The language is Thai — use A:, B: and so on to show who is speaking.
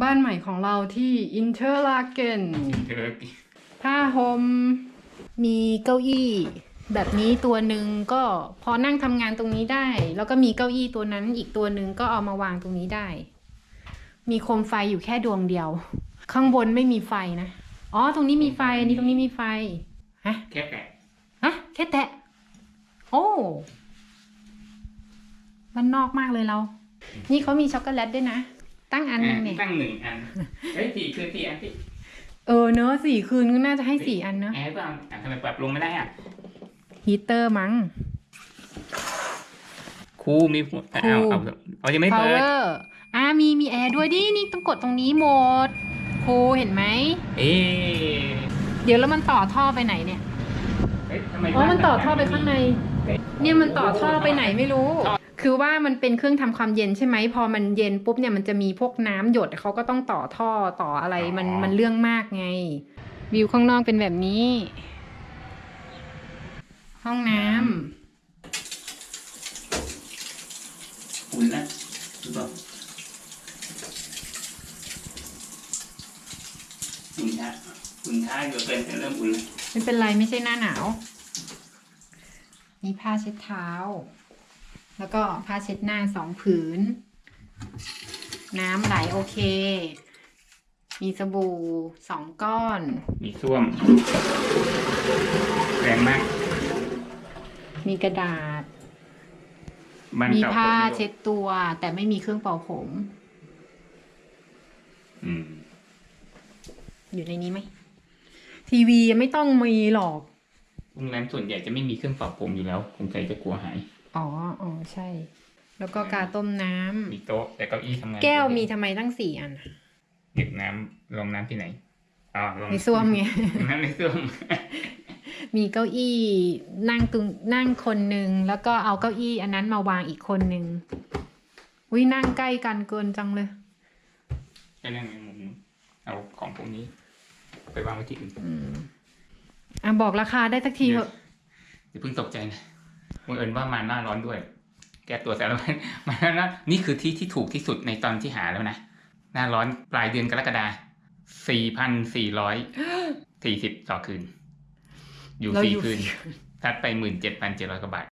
A: บ้านใหม่ของเราที่อินเทอร์ลาเกน
B: เธอ
A: ผ้าห่มมีเก้าอี้ แบบนี้ตัวหนึ่งก็พอนั่งทำงานตรงนี้ได้ แล้วก็มีเก้าอี้ตัวนั้นอีกตัวหนึ่งก็เอามาวางตรงนี้ได้ มีโคมไฟอยู่แค่ดวงเดียว ข้างบนไม่มีไฟนะ อ๋อ ตรงนี้มีไฟอันนี้ตรงนี้มีไฟฮะ
B: แค่แตะ
A: ฮะแค่แตะ โอ้มันนอกมากเลยเรา นี่เขามีช็อกโกแลตด้วยนะ ตั้งอันหนึงเนี่ย
B: ตั้งหนึ่งอันเฮ้ยสี่คือสี่อันที่
A: เออเนอะสี่คืนก็น่าจะให้สี่อันเนอะ
B: แอร์เปล่าอะทำไมปรับลงไม่ได้อะ
A: ฮีเตอร์มั้ง
B: ครูมีหัวเอาเอาเอายังไม่เปิด
A: power อ่ามีมีแอร์ด้วยดินี่ต้องกดตรงนี้โหมดโคเห็นไหม
B: เอ๊ะ
A: เดี๋ยวแล้วมันต่อท่อไปไหนเนี่ย
B: เฮ้ยทำไม
A: อ๋อ มันต่อท่อไปข้างใน เนี่ยมันต่อท่อไปไหนไม่รู้ คือว่ามันเป็นเครื่องทำความเย็นใช่ไหมพอมันเย็นปุ๊บเนี่ยมันจะมีพวกน้ำหยดเขาก็ต้องต่อท่อต่ออะไรมันมันเรื่องมากไง วิวข้างนอกเป็นแบบนี้ ห้องน้ำ
B: อุ่นนะรู้ป่ะอุ่นช้าอุ่นช้าอยู่เป็นแต่เริ่มอุ่นแล้ว
A: ไม่เป็นไรไม่ใช่หน้าหนาว มีผ้าเช็ดเท้า แล้วก็ผ้าเช็ดหน้าสองผืน น้ำไหลโอเค มีสบู่สองก้อน
B: มีส้วม แรงมาก
A: มีกระดาษ
B: บ้าน
A: มี
B: เก่า
A: ผ้า
B: ผม
A: เช็ดตัว แต่ไม่มีเครื่องเป่าผม
B: อืม
A: อยู่ในนี้ไหม ทีวียังไม่ต้องมีหรอก
B: โรงแรมส่วนใหญ่จะไม่มีเครื่องเป่าผมอยู่แล้วคงใจจะกลัวหาย
A: อ๋อ อ๋อ ใช่ แล้วก็กาต้มน้ำ
B: มีโต๊ะแต่เก้าอี้ทำงาน
A: แก้วมีทำไมตั้งสี่อันอะ
B: เก็บน้ำลงน้ำที่ไหนอ๋อลง
A: ในส้วมไง
B: น้ำในส้วม
A: มีเก้าอี้นั่งตึงนั่งคนหนึ่งแล้วก็เอาเก้าอี้อันนั้นมาวางอีกคนหนึ่งวินั่งใกล้กันเกินจังเลย
B: แค่นั้นเองผมเอาของพวกนี้ ไปวางไว้ที่อื่น
A: อืมอะบอกราคาได้สักทีเถอะ
B: อย่าเพิ่งตกใจนะ บังเอิญว่ามาหน้าร้อนด้วย แก้ตัวสารพัดมาหน้าร้อนนี่คือที่ที่ถูกที่สุดในตอนที่หาแล้วนะ หน้าร้อนปลายเดือนกรกฎาสี่พันสี่ร้อยสี่สิบต่อคืน อยู่
A: เรา
B: สี่
A: อยู่
B: คืนทัดไปหมื่นเจ็ดพันเจ็ดร้อยกว่าบาท